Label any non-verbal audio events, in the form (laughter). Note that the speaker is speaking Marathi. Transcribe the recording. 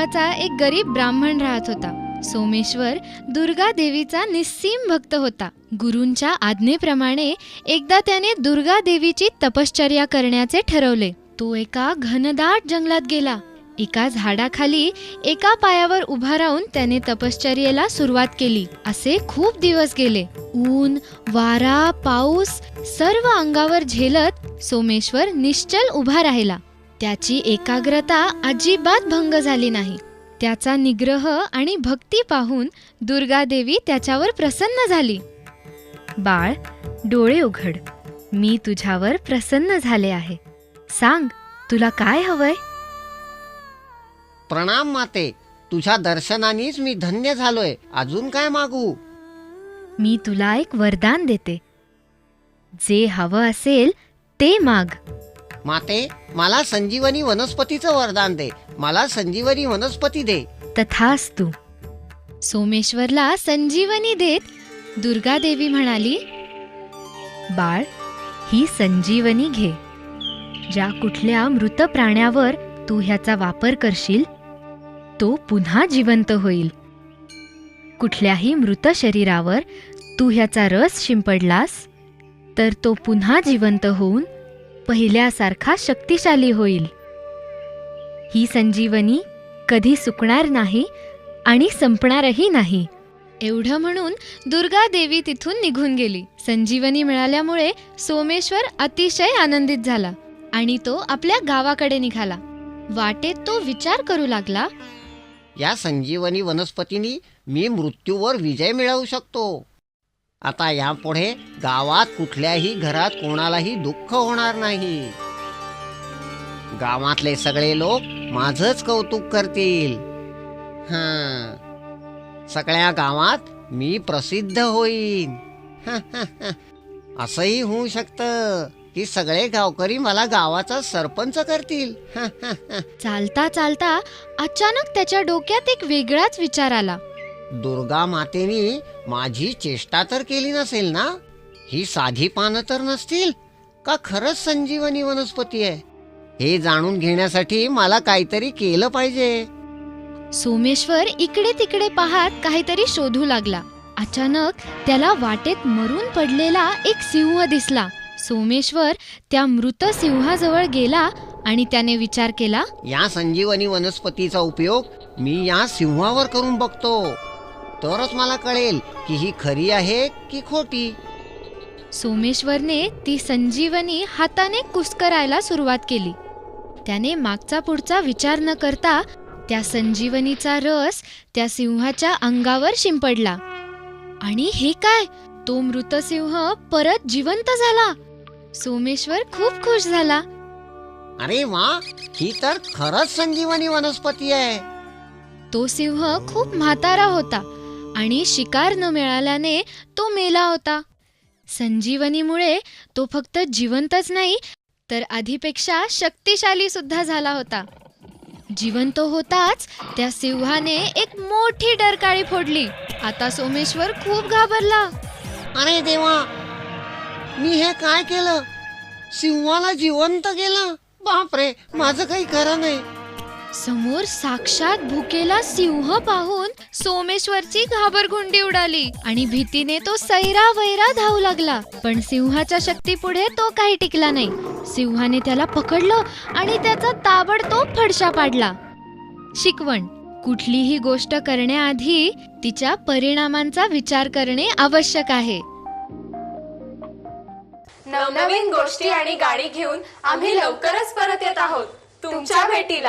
नावाचा एक गरीब ब्राह्मण राहत होता. सोमेश्वर दुर्गा देवीचा निस्सीम भक्त होता. गुरूंच्या आज्ञेप्रमाणे एकदा त्याने दुर्गा देवीची तपश्चर्या करण्याचे ठरवले. तो एका घनदाट जंगलात गेला. एका झाडाखाली एका पायावर उभा राहून त्याने तपश्चर्येला सुरुवात केली. असे खूप दिवस गेले. ऊन वारा पाऊस सर्व अंगावर झेलत सोमेश्वर निश्चल उभा राहिला. त्याची एकाग्रता अजिबात भंग झाली नाही. त्याचा निग्रह आणि भक्ती पाहून दुर्गा देवी त्याच्यावर प्रसन्न झाली. बाळ डोळे उघड. मी तुझ्यावर प्रसन्न झाले आहे. सांग तुला काय हवंय? प्रणाम माते. तुझ्या दर्शनानेच मी धन्य झालोय. अजून काय मागू? मी तुला एक वरदान देते. जे हवं असेल ते माग. माते मला संजीवनी वनस्पतीचं वरदान दे. मला संजीवनी वनस्पती दे. तथास्तु. सोमेश्वरला संजीवनी देत दुर्गा देवी म्हणाली बाळ ही संजीवनी घे. ज्या कुठल्या मृत प्राण्यावर तू ह्याचा वापर करशील तो पुन्हा जिवंत होईल. कुठल्याही मृत शरीरावर तू ह्याचा रस शिंपडलास तर तो पुन्हा जिवंत होऊन पहिल्यासारखा शक्तिशाली होईल. ही संजीवनी कधी सुकणार नाही आणि संपणारही नाही. एवढं म्हणून दुर्गा देवी तिथून निघून गेली. संजीवनी मिळाल्यामुळे सोमेश्वर अतिशय आनंदित झाला आणि तो आपल्या गावाकडे निघाला. वाटेत तो विचार करू लागला या संजीवनी वनस्पतीनी मी मृत्यूवर विजय मिळवू शकतो. आता यापुढे गावात कुठल्याही घरात कोणालाही दुःख होणार नाही. गावातले सगळे लोक माझच कौतुक करतील. हा. सगळ्या गावात मी प्रसिद्ध होईन. (laughs) असंही होऊ शकतं की सगळे गावकरी मला गावाचा सरपंच करतील. (laughs) चालता चालता अचानक त्याच्या डोक्यात एक वेगळाच विचार आला. दुर्गा मातेनी माझी चेष्टा तर केली नसेल ना? ही साधी पानं तर नसतील? का खरंच संजीवनी वनस्पती आहे? हे जाणून घेण्यासाठी मला काहीतरी केलं पाहिजे. सोमेश्वर इकडे तिकडे पाहत काहीतरी शोधू लागला. अचानक त्याला वाटेत मरून पडलेला एक सिंह दिसला. सोमेश्वर त्या मृत सिंहाजवळ गेला आणि त्याने विचार केला या संजीवनी वनस्पतीचा उपयोग मी या सिंहावर करून बघतो. तरच मला कळेल की ही खरी आहे की खोटी. सोमेश्वरने ती संजीवनी हाताने कुस्करायला सुरुवात केली. त्याने मागचा पुढचा विचार न करता त्या संजीवनीचा रस त्या सिंहाच्या अंगावर शिंपडला. आणि हे काय? तो मृत सिंह परत जिवंत झाला. सोमेश्वर खूप खुश झाला. अरे वा ही तर खरंच संजीवनी वनस्पती आहे. तो सिंह खूप म्हातारा होता. आणि शिकार न मिळाल्याने तो मेला होता. संजीवनीमुळे तो फक्त जिवंतच नाही तर आधीपेक्षा शक्तिशाली सुद्धा झाला होता. जिवंत होताच त्या सिंहाने एक मोठी डरकाळी फोडली. आता सोमेश्वर खूप घाबरला. अरे देवा मी हे काय केलं? सिंहाला जिवंत केलं? बापरे माझं काही खरं नाही. समोर साक्षात भुकेला सिंह पाहून सोमेश्वरची घाबरगुंडी उडाली आणि भीतीने तो सैरा वैरा धावू लागला. पण सिंहाच्या शक्ती पुढे तो काही टिकला नाही. सिंहाने त्याला पकडलं आणि त्याचा ताबडतोब फडशा पाडला. शिकवण कुठलीही गोष्ट करण्याआधी तिच्या परिणामांचा विचार करणे आवश्यक आहे. नवनवीन गोष्टी आणि गाणी घेऊन आम्ही लवकरच परत येत आहोत. तुमच्या भेटीला.